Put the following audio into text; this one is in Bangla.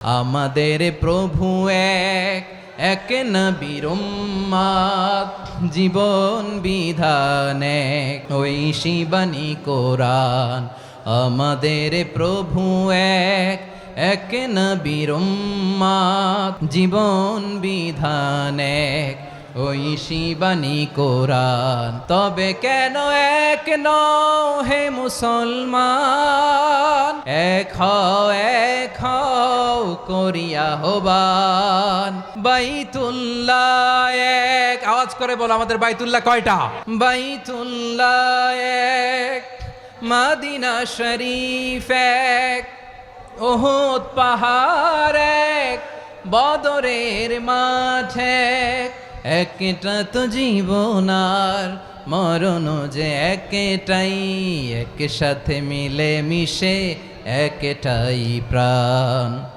আমাদের প্রভু এক এক নবীর উম্মাদ, জীবন বিধান এক। ওই শিবানী কোরআন আমাদের প্রভু এক এক নবীর উম্মাদ, জীবন বিধান এক। ওই শিবানী কোরআন তবে কেন এক নও হে মুসলমান? এক হও করিয়া হবান। বাইতুল্লাহ এক, আওয়াজ করে বলো আমাদের বাইতুল্লাহ কয়টা? বাইতুল্লাহ এক, মাদিনা শরীফ এক, ওহুদ পাহাড় এক, বদরের মাঠ এক। একটা তো জীবনার মরণ যে একটাই এক সাথে মিলে মিশে একটাই প্রাণ।